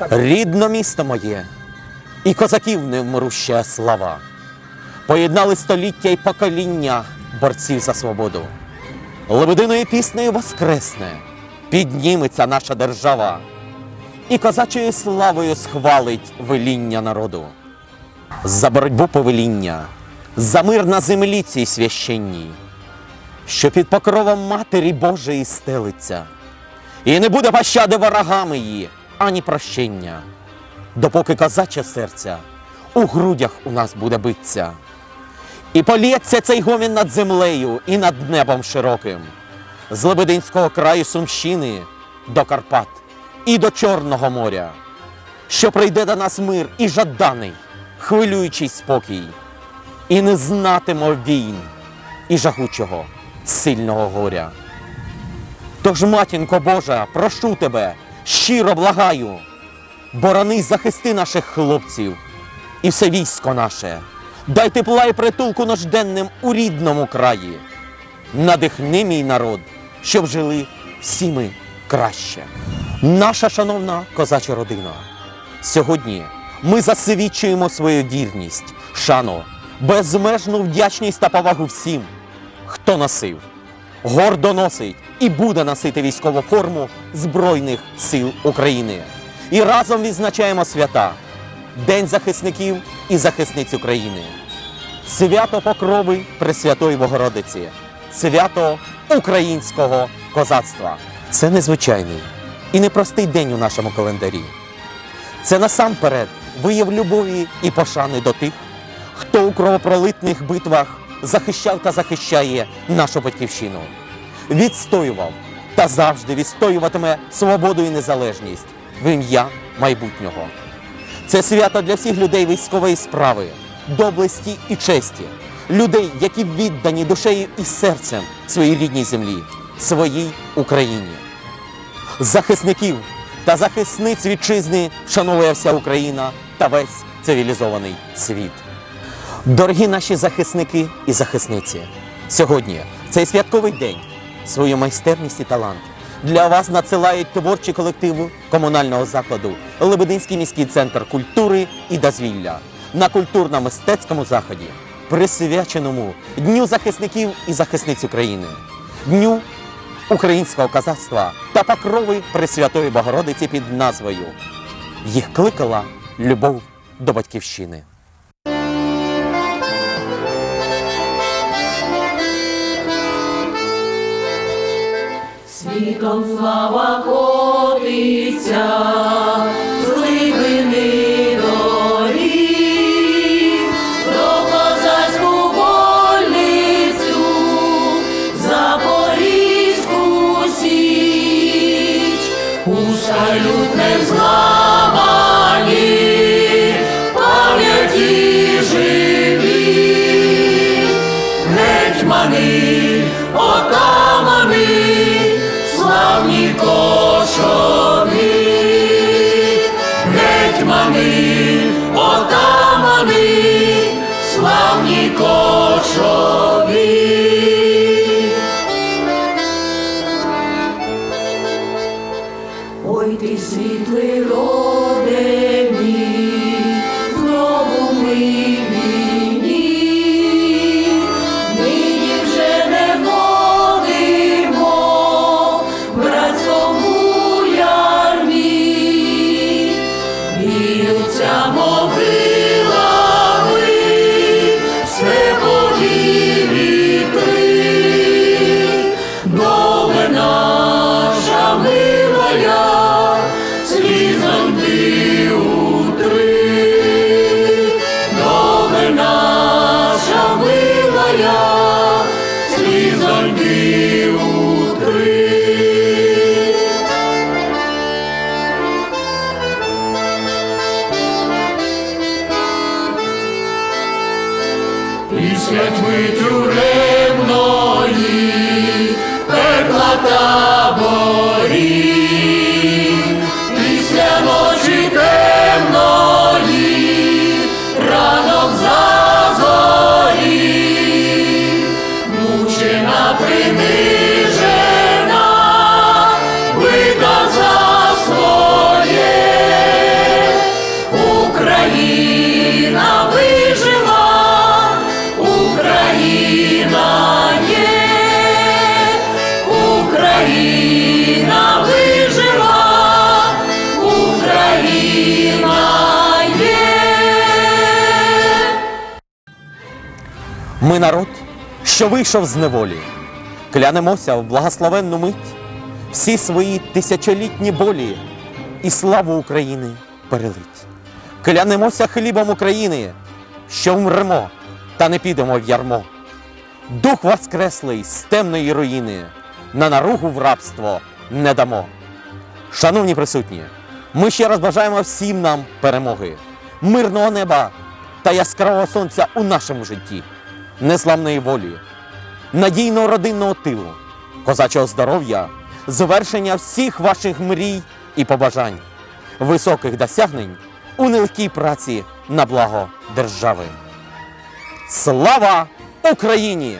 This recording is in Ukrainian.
Рідно місто моє, і козаків невмируща слава. Поєднали століття й покоління борців за свободу. Лебединою піснею воскресне, підніметься наша держава, і козачою славою схвалить веління народу. За боротьбу повеління, за мир на землі цій священній, що під покровом Матері Божої стелиться, і не буде пощади ворогами її, ані прощення, допоки козаче серця у грудях у нас буде биться. І полється цей гомін над землею і над небом широким, з Лебединського краю Сумщини до Карпат і до Чорного моря, що прийде до нас мир і жаданий, хвилюючий спокій, і не знатимо війн і жагучого сильного горя. Тож, матінко Божа, прошу тебе, щиро благаю, борони захисти наших хлопців і все військо наше. Дай тепла і притулку ножденним у рідному краї. Надихни мій народ, щоб жили всі ми краще. Наша шановна козача родина. Сьогодні ми засвідчуємо свою вірність, шану, безмежну вдячність та повагу всім, хто носив, гордо носить і буде носити військову форму Збройних сил України. І разом відзначаємо свята День захисників і захисниць України, свято Покрови Пресвятої Богородиці, свято українського козацтва. Це незвичайний і непростий день у нашому календарі. Це насамперед вияв любові і пошани до тих, хто у кровопролитних битвах захищав та захищає нашу батьківщину, відстоював та завжди відстоюватиме свободу і незалежність в ім'я майбутнього. Це свято для всіх людей військової справи, доблесті і честі, людей, які віддані душею і серцем своїй рідній землі, своїй Україні захисників та захисниць вітчизни вшановує вся Україна та весь цивілізований світ. Дорогі наші захисники і захисниці, сьогодні цей святковий день свою майстерність і талант для вас надсилають творчі колективи комунального закладу Лебединський міський центр культури і дозвілля на культурно-мистецькому заході, присвяченому Дню захисників і захисниць України, Дню українського козацтва та покрови Пресвятої Богородиці під назвою. Їх кликала любов до батьківщини. Світом слава котиться, з глибини доріг, про вольницю, Запорізьку січ, у салют не зламані, пам'яті живі, гетьмани, моя, слізом ти утри, доме наша милая, слізом ти утри. Після тьми тюремної перла табор. Ми народ, що вийшов з неволі, клянемося в благословенну мить всі свої тисячолітні болі і славу України перелить. Клянемося хлібом України, що вмремо та не підемо в ярмо. Дух воскреслий з темної руїни, на наругу в рабство не дамо. Шановні присутні, ми ще раз бажаємо всім нам перемоги, мирного неба та яскравого сонця у нашому житті, незламної волі, надійного родинного тилу, козачого здоров'я, звершення всіх ваших мрій і побажань, високих досягнень у нелегкій праці на благо держави. Слава Україні!